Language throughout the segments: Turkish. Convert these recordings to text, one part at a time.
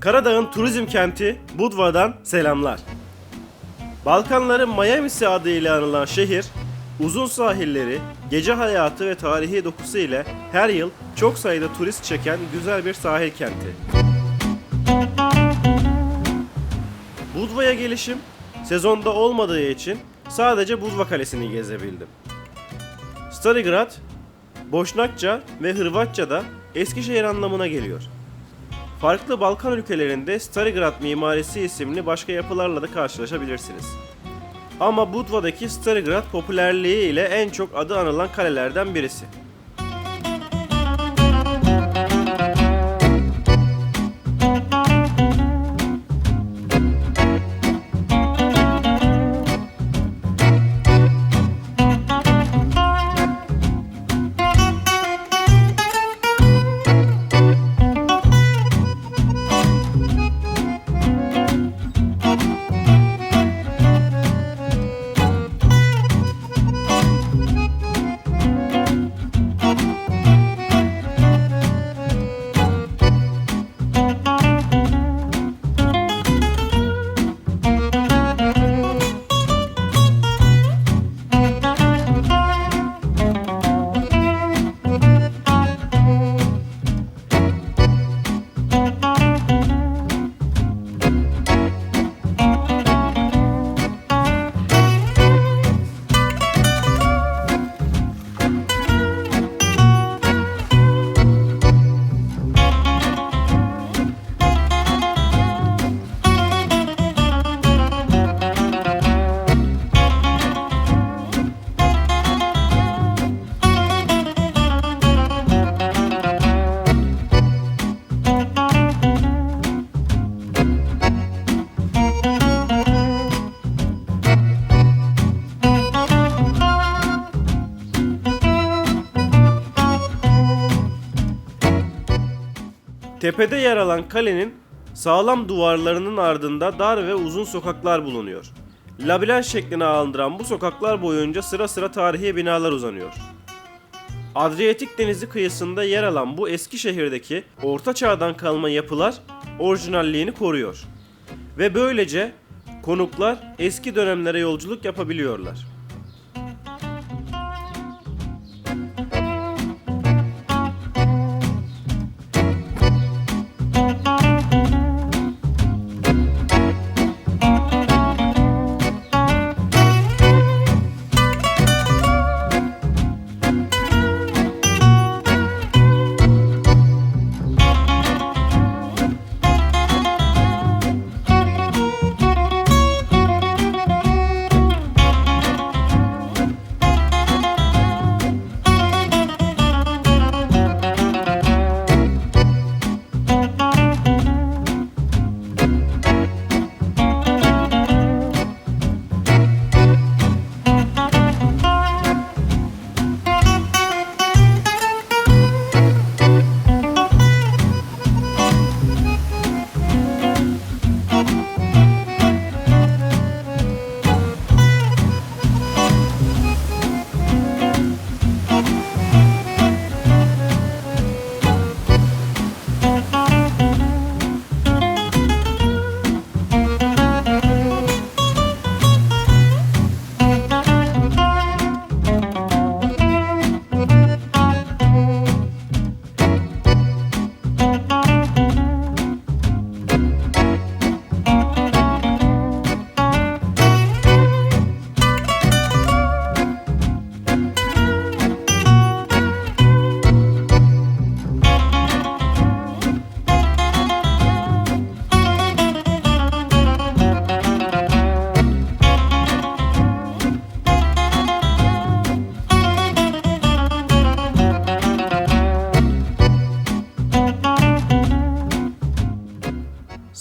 Karadağ'ın turizm kenti Budva'dan selamlar. Balkanların Miami'si adıyla anılan şehir, uzun sahilleri, gece hayatı ve tarihi dokusu ile her yıl çok sayıda turist çeken güzel bir sahil kenti. Budva'ya gelişim sezonda olmadığı için sadece Budva Kalesi'ni gezebildim. Starigrad, Boşnakça ve Hırvatça'da Eskişehir anlamına geliyor. Farklı Balkan ülkelerinde Starigrad mimarisi isimli başka yapılarla da karşılaşabilirsiniz. Ama Budva'daki Starigrad popülerliği ile en çok adı anılan kalelerden birisi. Tepede yer alan kalenin sağlam duvarlarının ardında dar ve uzun sokaklar bulunuyor. Labirent şekline andıran bu sokaklar boyunca sıra sıra tarihi binalar uzanıyor. Adriyatik Denizi kıyısında yer alan bu eski şehirdeki orta çağdan kalma yapılar orijinalliğini koruyor. Ve böylece konuklar eski dönemlere yolculuk yapabiliyorlar.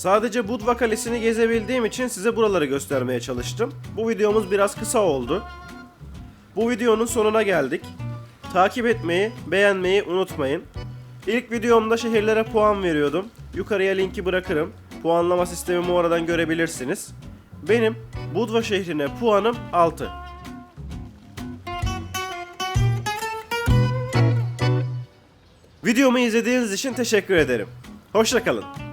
Sadece Budva Kalesi'ni gezebildiğim için size buraları göstermeye çalıştım. Bu videomuz biraz kısa oldu. Bu videonun sonuna geldik. Takip etmeyi, beğenmeyi unutmayın. İlk videomda şehirlere puan veriyordum. Yukarıya linki bırakırım. Puanlama sistemimi oradan görebilirsiniz. Benim Budva şehrine puanım 6. Videomu izlediğiniz için teşekkür ederim. Hoşçakalın.